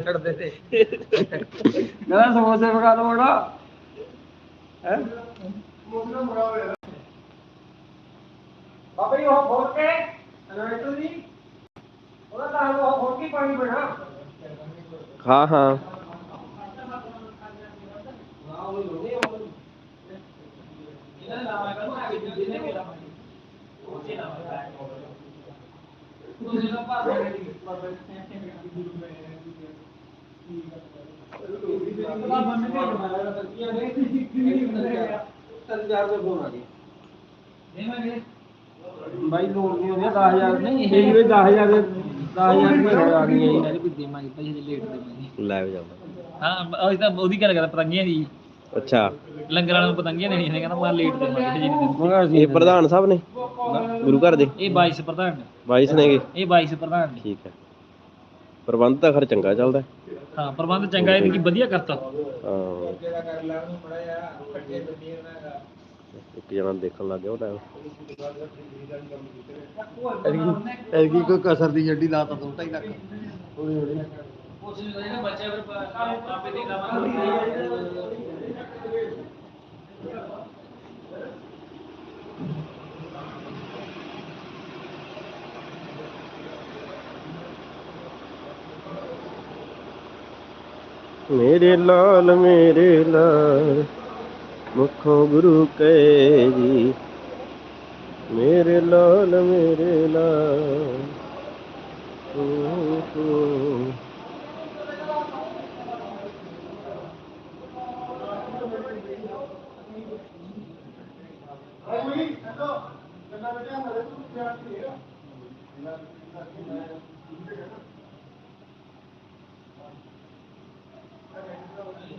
ਛੱਡਦੇ ਤੇ ਕਹਿੰਦਾ ਸਮੋਸੇ ਪਕਾ ਦੋ ਬੜਾ ਹੈ ਬਾਬਾ ਜੀ ਉਹ ਖੋਲ ਕੇ ਅਨਵੈਟਰ ਦੀ ਉਹਦਾ ਤਾਂ ਉਹ ਖੋਲ ਕੇ ਪਾਣੀ ਬਣਾ ਹਾਂ ਹਾਂ ਬਾਈ ਲੋੜ ਨਹੀਂ ਹੁੰਦੀ 10000 ਨਹੀਂ ਇਹ ਵੀ 10000 ਦੇ 10000 ਦੀ ਆ ਗਈ ਹੈ ਇਹਨਾਂ ਕੋਈ ਦੇਵਾਂਗੇ ਪੈਸੇ ਜੇ ਲੇਟ ਦੇਵਾਂਗੇ ਲੈ ਵੀ ਜਾਂਦਾ ਹਾਂ ਅਸੀਂ ਤਾਂ ਉਹਦੀ ਗੱਲ ਕਰਦਾ ਪਤੰਗੀਆਂ ਦੀ ਅੱਛਾ। ਲੰਗਰ ਵਾਲਿਆਂ ਨੂੰ ਪਤੰਗੀਆਂ ਦੇਣੀਆਂ ਨੇ ਕਹਿੰਦਾ ਮੈਂ ਲੇਟ ਦੇਵਾਂਗੇ ਜੀ ਨਹੀਂ ਇਹ ਪ੍ਰਧਾਨ ਸਾਹਿਬ ਨੇ? ਗੁਰੂ ਘਰ ਦੇ? ਇਹ 22 ਪ੍ਰਧਾਨ ਨੇ। ਵਾਈਸ ਨੇਗੇ ਇਹ? 22 ਪ੍ਰਧਾਨ ਨੇ। ਠੀਕ ਹੈ। ਪ੍ਰਬੰਧ ਤਾਂ ਖਰ ਚੰਗਾ ਚੱਲਦਾ ਹਾਂ ਪ੍ਰਬੰਧ ਚੰਗਾ ਇਹਨੇ ਕੀ ਵਧੀਆ ਕਰਤਾ। ਹਾਂ। ਜਿਹੜਾ ਕਰ ਲੈਣ ਨੂੰ ਮੜਿਆ ਕੱਟੇ ਬੰਦੀ ਨਾ ਇੱਕ ਜਣਾ ਦੇਖਣ ਲੱਗ ਗਿਆ ਉਹ ਟਾਈਮ ਐਲਗੀ ਕੋਈ ਕਸਰ ਦੀ ਜੱਡੀ ਲਾਤਾ ਦੋ ਢਾਈ ਲੱਖ। ਹੌਲੀ ਹੌਲੀ। ਉਸ ਨੂੰ ਜਿਹੜਾ ਬੱਚਾ ਫਿਰ ਆਪੇ ਦੇ ਲਾਵਾਂਗੇ ਮੇਰੇ ਲਾਲ ਮੇਰੇ ਲਾਲ ਮੁਖੋਂ ਗੁਰੂ ਕਹੇ ਜੀ ਮੇਰੇ ਲਾਲ ਮੇਰੇ ਲਾਲ ਤੂੰ ਤੂੰ।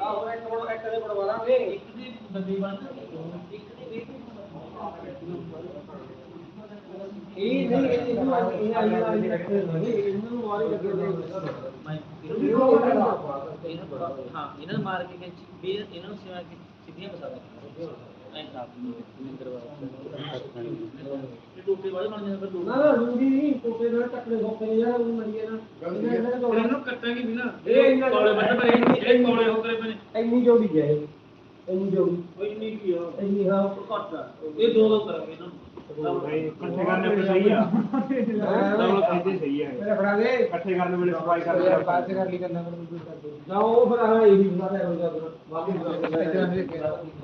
ਆਹ ਇੱਕ ਕੋਲ ਇੱਕ ਦੇ ਬਣਵਾ ਲਾਂਗੇ। ਇੱਕ ਦੀ ਬੰਦੀ ਬਣ ਇੱਕ ਦੀ ਇਹ ਨਹੀਂ ਇਹ ਇਹਨੂੰ ਇਹ ਆਈ ਨਹੀਂ ਇਹਨੂੰ ਵਾਰੀ ਲੱਗੇ ਦੇ ਹਾਂ। ਇਹਨਾਂ ਨੂੰ ਮਾਰ ਕੇ ਕਿ ਵੀ ਇਹਨਾਂ ਨੂੰ ਸਿਵਾ ਕੇ ਬਸਾ ਦੇ ਐਂ ਸਾਫ਼ ਨਿੰਦਰ ਵਾਲਾ ਇਹ ਟੋਟੇ ਵਾਲੇ ਬਣ ਜਾਂਦੇ ਫਿਰ ਨਾ ਨਾ ਰੂੜੀ ਨਹੀਂ ਕੋਪੇ ਨਾਲ ਹੋਪੇ ਨਹੀਂ ਯਾਰ ਉਹ ਮਰੀਏ ਨਾ। ਇਹਨਾਂ ਨੇ ਕੱਟਾਂਗੇ ਵੀ ਨਾ ਇਹ ਕੋਲੇ ਬੰਦ ਪਰ ਇਹ ਕੋਲੇ ਹੋ ਕਰੇ ਨੇ ਇੰਨੀ ਜੋੜੀ ਇਹ। ਇੰਨੀ ਜੋੜੀ। ਕੋਈ ਨਹੀਂ ਕੀ ਆ? ਇੰਨੀ ਹਾਂ। ਘੱਟ ਆ। ਇਹ ਦੋ ਦੋ ਕਰਾਂਗੇ ਇਹਨਾਂ ਨੂੰ। ਇਕੱਠੇ ਕਰਨੇ ਵੇਲੇ ਸਹੀ ਆ। ਡਬਲ ਖਾਈਦੇ ਸਹੀ ਆ ਮੇਰੇ ਫੜਾ ਦੇ ਇਕੱਠੇ ਕਰਨੇ ਵੇਲੇ ਸਫ਼ਾਈ ਕਰ ਯਾਰ ਬਾਅਦ ਚ ਕਰ ਲਈ ਕਰਨਾ ਮੈਨੂੰ ਕੋਈ ਕਰ ਦੇ ਨਾ ਉਹ ਫਿਰ ਆ ਇਹ ਵੀ ਬਣਾ ਰਿਹਾ ਹੋ ਜਾ ਵਾਪਸ ਕਰ ਦੇ